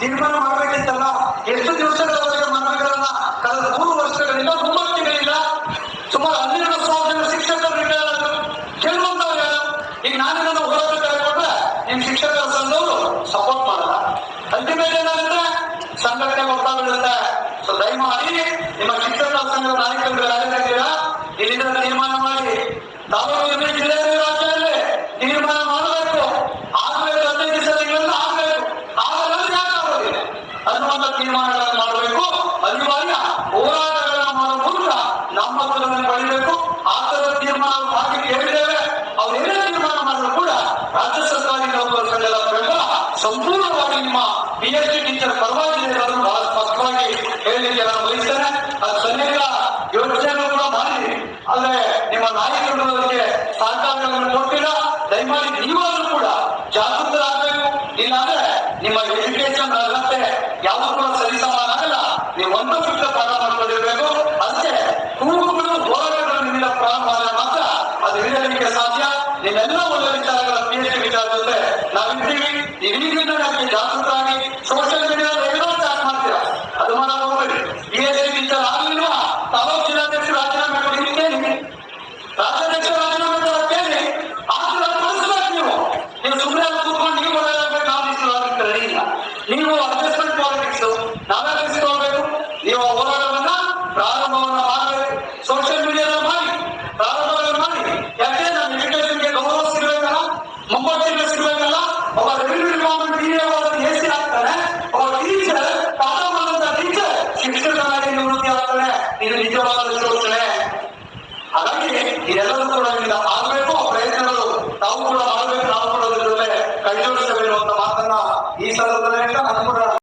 ತೀರ್ಮಾನ ಮಾಡ್ಬೇಕಿತ್ತಲ್ಲ? ಎಷ್ಟು ದಿವಸಗಳವರೆಗೆ ಮನವಿಗಳನ್ನ ಕಳೆದ ಮೂರು ವರ್ಷಗಳಿಂದ ಮೂವತ್ತು ತಿಂಗಳಿಂದ ಸುಮಾರು ಹನ್ನೆರಡು ಸಾವಿರ ಜನ ಶಿಕ್ಷಕರು ರಿಟೈರ್ ಕೆಲವೊಂದವ್ರು ಈಗ ನಾನು ನನ್ನ ಹೋರಾಟ ಕೈಗೊಂಡ್ರೆ ನಿಮ್ ಶಿಕ್ಷಕರ ಸಂಘದವರು ಸಪೋರ್ಟ್ ಮಾಡಲ್ಲ. ಅಲ್ಟಿಮೇಟ್ ಏನಾಗುತ್ತೆ? ಸಂಘಟನೆ ಒತ್ತಾಗಿರುತ್ತೆ ಸೊ ದಯಮಾಡಿ ನಿಮ್ಮ ಶಿಕ್ಷಕರ ಸಂಘದ ನಾಯಕರು ಯಾರಿದ್ದೀರಾ ಇಲ್ಲಿಂದ ತೀರ್ಮಾನ ಮಾಡಿ. ತಾವು ಜಿಲ್ಲೆಯಲ್ಲಿ ರಾಜ್ಯದಲ್ಲಿ ತೀರ್ಮಾನ ಮಾಡಬೇಕು ಅನ್ನುವಂಥ ತೀರ್ಮಾನಗಳನ್ನು ಮಾಡಬೇಕು. ಅನಿವಾರ್ಯ ಹೋರಾಟಗಳನ್ನು ಮಾಡುವ ಮೂಲಕ ನಮ್ಮ ಹಕ್ಕುಗಳನ್ನು ಪಡೆಯಬೇಕು. ಆ ಥರದ ತೀರ್ಮಾನ ಮಾಡಿ ಕೇಳಿದ್ದೇವೆ ಏನೇ ತೀರ್ಮಾನ ಮಾಡಿದ್ರು ಕೂಡ ರಾಜ್ಯ ಸರ್ಕಾರಿ ನೌಕರರ ಸಂಪೂರ್ಣವಾಗಿ ನಿಮ್ಮ ಪಿ ಎಚ್ ಡಿ ಟೀಚರ್ ಪರವಾಗಿ ಅನ್ನೋದನ್ನು ಬಹಳ ಸ್ಪಷ್ಟವಾಗಿ ಹೇಳಲಿಕ್ಕೆ ನಾನು ಬಯಸ್ತೇನೆ. ಅದು ಸನ್ನಿಹಿತ ಯೋಚನೆಯನ್ನು ಕೂಡ ಮಾಡಿ. ಅಂದ್ರೆ ನಿಮ್ಮ ನಾಯಕರು ಅದಕ್ಕೆ ಸಹಕಾರಗಳನ್ನು ಕೊಟ್ಟಿಲ್ಲ. ದಯಮಾಡಿ ನೀವಾದ್ರೂ ಕೂಡ ಜಾಗೃತರಾಗಬೇಕು. ಇಲ್ಲಾಂದ್ರೆ ನಿಮ್ಮ ಎಜುಕೇಶನ್ ಅರ್ಹತೆ ಯಾವುದು ಕೂಡ ಸರಿಸಮಾನ ಆಗಲ್ಲ. ನೀವು ಒಂದು ಫಿಕ್ಸ್ ಪಾಠ ಮಾಡ್ಕೊಂಡಿರ್ಬೇಕು. ಅಷ್ಟೇ ಕೂಗುಗಳು ಹೋರಾಟಗಳು ನಿಮ್ಮಿಂದ ಪ್ರಾರಂಭ ಆದ್ರೆ ಮಾತ್ರ. ಅದು ಹಿಡಿಯಲಿಕ್ಕೆ ಸಾಧ್ಯ. ನೀವೆಲ್ಲ ಒಳ್ಳೆ ವಿಚಾರಗಳ ಪಿ ಎಚ್ ಡಿ ವಿಚಾರದಂತೆ ನಾವಿದ್ದೀವಿ ನೀವು ಈಗಿಂದ ನಮಗೆ ಜಾಗೃತರಾಗಿ ಸೋಷಿಯಲ್ ಮೀಡಿಯಾ ಏನೋ ಚಾಟ್ ಮಾಡ್ತೀರಾ? ಅದು ಮಾಡಕ್ ಹೋಗ್ಬೇಡಿ. ಪಿ ಎಚ್ ಡಿ ವಿಚಾರ ಆಗ್ಲಿಲ್ವಾ? ತಾಲೂಕು ಜಿಲ್ಲಾಧ್ಯಕ್ಷರು ರಾಜೀನಾಮೆ ಕೊಡಿ ಕೇಳಿ ರಾಜ್ಯಾಧ್ಯಕ್ಷರು ರಾಜೀನಾಮೆ ಕೊಡಕ್ಕೇಳಿ ಆದ್ರೆ ಅದು ಬಳಸ್ಬೇಕು ನೀವು ನೀವು ಸುಮ್ಮನೆ ಕೂತ್ಕೊಂಡು ನೀವು ಒಳ್ಳೆದಾಗಬೇಕು ನಾವು ನಿಶ್ಚಿತವಾಗಿ ರೆಡಿ ಇಲ್ಲ ನೀವು ಅಡ್ಜಸ್ಟ್ಮೆಂಟ್ ಪಾಲಿಟಿಕ್ಸ್ ನಾವೇ ತಿಳಿಸ್ಕೊಳ್ಬೇಕು. ನೀವು ಹೋರಾಟವನ್ನ ಪ್ರಾರಂಭವನ್ನ ಮಾಡಬೇಕು. ಸೋಷಿಯಲ್ ಮೀಡಿಯಾದ ಮಾಡಿ, ಪ್ರಾರಂಭವನ್ನ ಮಾಡಿ. ಯಾಕೆ? ನಮ್ಮ ಎಜುಕೇಶನ್ಗೆ ಗೌರವ ಸಿಗಬೇಕಲ್ಲ ಮೊಮ್ಮಕ್ಕಳಿಗೆ ಸಿಗಬೇಕಲ್ಲ. ಒಬ್ಬ revenue department D A C ಆಗ್ತಾನೆ ಒಬ್ಬ ಟೀಚರ್ ಪಾಠ ಮಾಡುವಂತ ಟೀಚರ್ ಶಿಕ್ಷಕನಾಗಿ ನಿವೃತ್ತಿ ಆಗ್ತಾನೆ. ಇದು ನಿಜವಾದ ಶೋಷಣೆ ಹಾಗಾಗಿ, ಇದೆಲ್ಲವೂ ಕೂಡ ಕೈ ಜೋಡಿಸಬೇಕು ಅಂತ ಮಾತನ್ನ ಈ ಸಂದರ್ಭದಲ್ಲಿ ಹೇಳ್ತಾ ನಾನು ಕೂಡ